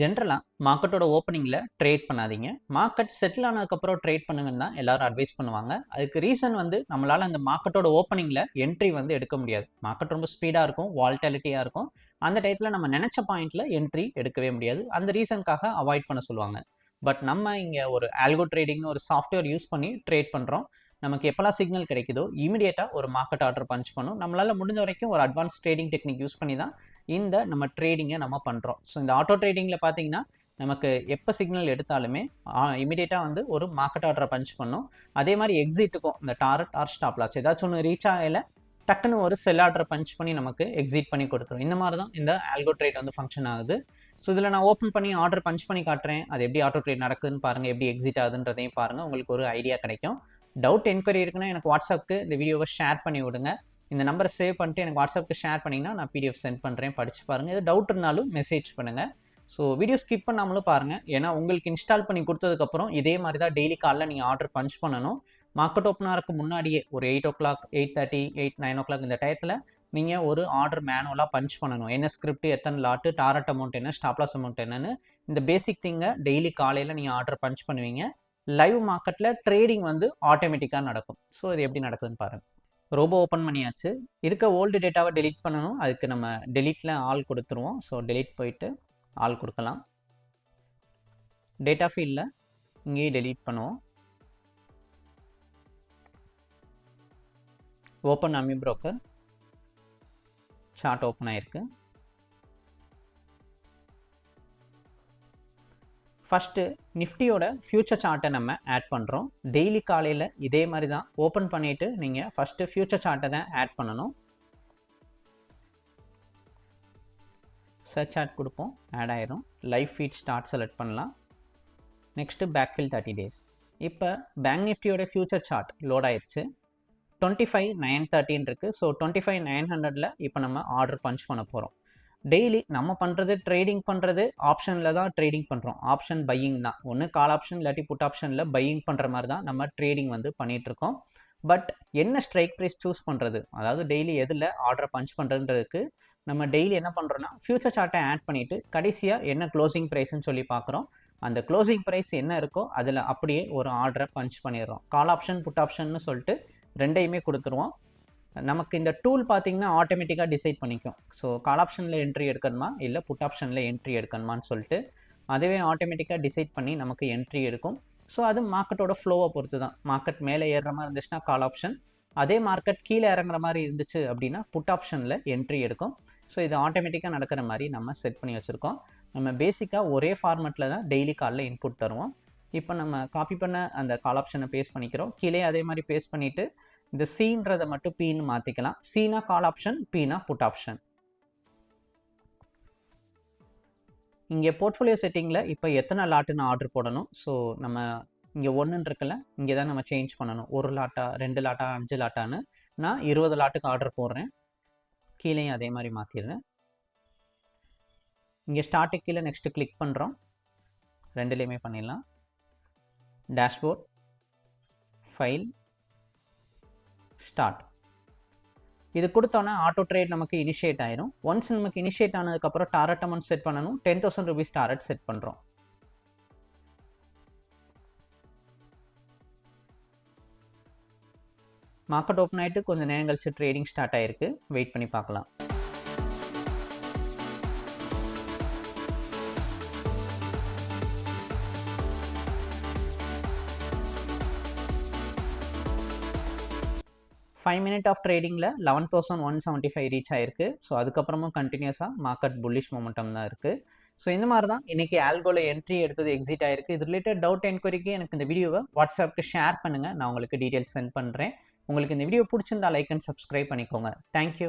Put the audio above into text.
ஜென்ரலாக மார்க்கெட்டோட ஓப்பனிங்கில் ட்ரேட் பண்ணாதீங்க. மார்க்கெட் செட்டில் ஆனதுக்கப்புறம் ட்ரேட் பண்ணுங்கன்னு தான் எல்லாரும் அட்வைஸ் பண்ணுவாங்க. அதுக்கு ரீசன் வந்து நம்மளால் அந்த மார்க்கெட்டோட ஓப்பனிங்கில் என்ட்ரி வந்து எடுக்க முடியாது. மார்க்கெட் ரொம்ப ஸ்பீடாக இருக்கும் வால்டாலிட்டியாக இருக்கும். அந்த டயத்தில் நம்ம நினச்ச பாயிண்டில் என்ட்ரி எடுக்கவே முடியாது. அந்த ரீசனுக்காக அவாய்ட் பண்ண சொல்லுவாங்க. பட் நம்ம இங்கே ஒரு ஆல்கோ ட்ரேடிங்னு ஒரு சாஃப்ட்வேர் யூஸ் பண்ணி ட்ரேட் பண்ணுறோம் நமக்கு எப்போல்லாம் சிக்னல் கிடைக்குதோ இமீடியட்டாக ஒரு மார்க்கெட் ஆர்டர் பஞ்ச் பண்ணும். நம்மளால் முடிஞ்ச வரைக்கும் ஒரு அட்வான்ஸ் ட்ரேடிங் டெக்னிக் யூஸ் பண்ணி தான் இந்த நம்ம ட்ரேடிங்கை நம்ம பண்ணுறோம் ஸோ இந்த ஆட்டோ ட்ரேடிங்கில் பார்த்தீங்கன்னா நமக்கு எப்போ சிக்னல் எடுத்தாலுமே இமீடியட்டாக வந்து ஒரு மார்க்கெட் ஆர்டரை பஞ்ச் பண்ணும். அதே மாதிரி எக்ஸிட்டுக்கும் இந்த டாரட் ஆர் ஸ்டாப் லாஸ் ஏதாச்சும் ஒன்று ரீச் ஆகல டக்குன்னு ஒரு செல் ஆர்டரை பஞ்ச் பண்ணி நமக்கு எக்ஸிட் பண்ணி கொடுத்துரும். இந்த மாதிரி தான் இந்த ஆல்கோ ட்ரேட் வந்து ஃபங்க்ஷன் ஆகுது. ஸோ இதில் நான் ஓப்பன் பண்ணி ஆர்டர் பஞ்ச் பண்ணி காட்டுறேன். அது எப்படி ஆட்டோ ட்ரேட் நடக்குதுன்னு பாருங்கள் எப்படி எக்ஸிட் ஆகுதுன்றதையும் பாருங்கள் உங்களுக்கு ஒரு ஐடியா கிடைக்கும். டவுட் என்கொயரி இருக்குன்னா எனக்கு வாட்ஸ்அப்புக்கு இந்த வீடியோவை ஷேர் பண்ணி விடுங்க. இந்த நம்பரை சேவ் பண்ணிட்டு எனக்கு வாட்ஸ்அப்புக்கு ஷேர் பண்ணிங்கன்னா நான் பிடிஎஃப் சென்ட் பண்ணுறேன் படிச்சு பாருங்கள் எது டவுட் இருந்தாலும் மெசேஜ் பண்ணுங்கள் ஸோ வீடியோ ஸ்கிப் பண்ணாமலும் பாருங்கள் ஏன்னா உங்களுக்கு இன்ஸ்டால் பண்ணி கொடுத்ததுக்கப்புறம் இதே மாதிரி தான் டெய்லி காலைல நீங்கள் ஆர்டர் பஞ்ச் பண்ணணும். மார்க்கெட் ஓப்பன் ஆகிறதுக்கு முன்னாடியே ஒரு eight o'clock eight thirty eight nine o'clock இந்த டயத்தில் நீங்கள் ஒரு ஆர்டர் மேனுவலாக பஞ்ச் பண்ணணும். என்ன ஸ்கிரிப்ட் எத்தனை லாட்டு டாரட் அமௌண்ட் என்ன ஸ்டாப்லாஸ் அமௌண்ட் என்னன்னு. இந்த பேசிக் திங்கை டெய்லி காலையில் நீங்கள் ஆர்டர் பஞ்ச் பண்ணுவீங்க. லைவ் மார்க்கெட்டில் ட்ரேடிங் வந்து ஆட்டோமேட்டிக்காக நடக்கும். ஸோ இது எப்படி நடக்குதுன்னு பாருங்கள் ரோபோ ஓப்பன் பண்ணியாச்சு. இருக்க ஓல்டு டேட்டாவை டெலீட் பண்ணணும். அதுக்கு நம்ம டெலீட்டில் ஆள் கொடுத்துருவோம். ஸோ டெலிட் போயிட்டு ஆள் கொடுக்கலாம். டேட்டா ஃபீல்டில் இங்கேயே டெலீட் பண்ணுவோம். Open AmiBroker chart open ஆயிருக்கு. ஃபஸ்ட்டு நிஃப்டியோட ஃப்யூச்சர் சார்ட்டை நம்ம ஆட் பண்ணுறோம் டெய்லி காலையில் இதே மாதிரி தான் ஓப்பன் பண்ணிவிட்டு நீங்கள் ஃபஸ்ட்டு ஃப்யூச்சர் சார்ட்டை தான் ஆட் பண்ணணும். சர்ச் சார்ட் கொடுப்போம். ஆட் ஆயிரும். லைஃப் ஃபீட் ஸ்டார்ட் செலக்ட் பண்ணலாம். நெக்ஸ்ட்டு பேக்ஃபில் தேர்ட்டி டேஸ் இப்போ பேங்க் நிஃப்டியோட ஃப்யூச்சர் சார்ட் லோட் ஆயிருச்சு. டுவெண்ட்டி ஃபைவ் நைன் தேர்ட்டின் இருக்குது ஸோ டுவெண்ட்டி ஃபைவ் நைன் ஹண்ட்ரடில் இப்போ நம்ம ஆர்டர் பஞ்ச் பண்ண போகிறோம் டெய்லி நம்ம பண்ணுறது ட்ரேடிங் பண்ணுறது ஆப்ஷனில் தான் ட்ரேடிங் பண்ணுறோம் ஆப்ஷன் பையிங் தான். ஒன்று கால் ஆப்ஷன் இல்லாட்டி புட் ஆப்ஷனில் பையிங் பண்ணுற மாதிரி தான் நம்ம ட்ரேடிங் வந்து பண்ணிகிட்ருக்கோம் பட் என்ன ஸ்ட்ரைக் ப்ரைஸ் சூஸ் பண்ணுறது அதாவது டெய்லி எதில் ஆர்டரை பஞ்ச் பண்ணுறதுன்றதுக்கு நம்ம டெய்லி என்ன பண்ணுறோன்னா ஃப்யூச்சர் சார்ட்டை ஆட் பண்ணிவிட்டு கடைசியாக என்ன க்ளோசிங் ப்ரைஸ்ன்னு சொல்லி பார்க்குறோம். அந்த க்ளோசிங் ப்ரைஸ் என்ன இருக்கோ அதில் அப்படியே ஒரு ஆர்டரை பஞ்ச் பண்ணிடுறோம். கால் ஆப்ஷன் புட் ஆப்ஷன்னு சொல்லிட்டு ரெண்டையுமே கொடுத்துருவோம். நமக்கு இந்த டூல் பார்த்தீங்கன்னா ஆட்டோமேட்டிக்காக டிசைட் பண்ணிக்கும். ஸோ கால் ஆப்ஷனில் என்ட்ரி எடுக்கணுமா? இல்லை புட் ஆப்ஷனில் என்ட்ரி எடுக்கணுமான்னு சொல்லிட்டு அதுவே ஆட்டோமேட்டிக்காக டிசைட் பண்ணி நமக்கு என்ட்ரி எடுக்கும். ஸோ அது மார்க்கெட்டோட ஃப்ளோவை பொறுத்து தான் மார்க்கெட் மேலே ஏறுற மாதிரி இருந்துச்சுன்னா கால் ஆப்ஷன் அதே மார்க்கெட் கீழே இறங்குற மாதிரி இருந்துச்சு அப்படின்னா புட் ஆப்ஷனில் என்ட்ரி எடுக்கும். ஸோ இது ஆட்டோமேட்டிக்காக நடக்கிற மாதிரி நம்ம செட் பண்ணி வச்சுருக்கோம். நம்ம பேசிக்காக ஒரே ஃபார்மெட்டில் தான் டெய்லி காலில் இன்புட் தருவோம். இப்போ நம்ம காப்பி பண்ண அந்த கால் ஆப்ஷனை பேஸ்ட் பண்ணிக்கிறோம். கீழே அதே மாதிரி பேஸ்ட் பண்ணிவிட்டு இந்த சீன்றதை மட்டும் பீன்னு மாற்றிக்கலாம் சீனா கால் ஆப்ஷன் பீனா புட் ஆப்ஷன் இங்கே போர்ட்ஃபோலியோ செட்டிங்கில் இப்போ எத்தனை லாட்டுன்னு ஆர்டர் போடணும். ஸோ நம்ம இங்கே ஒன்றுன்னு இருக்குல்ல இங்கே தான் நம்ம சேஞ்ச் பண்ணணும். ஒரு லாட்டா ரெண்டு லாட்டா அஞ்சு லாட்டான்னு நான் இருபது லாட்டுக்கு ஆர்டர் போடுறேன். கீழேயும் அதே மாதிரி மாற்றிடுறேன் இங்கே ஸ்டார்ட்டுக்கு கீழே நெக்ஸ்ட்டு கிளிக் பண்ணுறோம் ரெண்டுலேயுமே பண்ணிடலாம். டேஷ்போர்ட் ஃபைல் ஸ்டார்ட் இது கொடுத்தோன்னே ஆட்டோ ட்ரேட் நமக்கு இனிஷியேட் ஆயிரும். ஒன்ஸ் நமக்கு இனிஷியேட் ஆனதுக்கப்புறம் டாரட் அமௌண்ட் செட் பண்ணணும். Ten thousand rupees target set பண்ணுறோம் மார்க்கெட் ஓப்பன் ஆகிட்டு கொஞ்சம் நேரம் கழிச்சு ட்ரேடிங் ஸ்டார்ட் ஆயிருக்கு. வெயிட் பண்ணி பார்க்கலாம். Five minute of ட்ரேடிங்கில் eleven thousand one seventy five reach ஆயிருக்கு. ஸோ அதுக்கப்புறமும் கண்டினியூஸாக மார்க்கெட் புல்லிஷ் மொமெண்டம் தான் இருக்குது ஸோ இந்த மாதிரி தான் இன்றைக்கி ஆல்கோவில் என்ட்ரி எடுத்தது எக்ஸிட் ஆயிருக்கு. இது ரிலேட்டட் டவுட் என்கொயரிக்கு எனக்கு இந்த வீடியோவை வாட்ஸ்அப்புக்கு ஷேர் பண்ணுங்கள் நான் உங்களுக்கு டீட்டெயில்ஸ் சென்ட் பண்ணுறேன் உங்களுக்கு இந்த வீடியோ பிடிச்சிருந்தா லைக் அண்ட் சப்ஸ்கிரைப் பண்ணிக்கோங்க. Thank you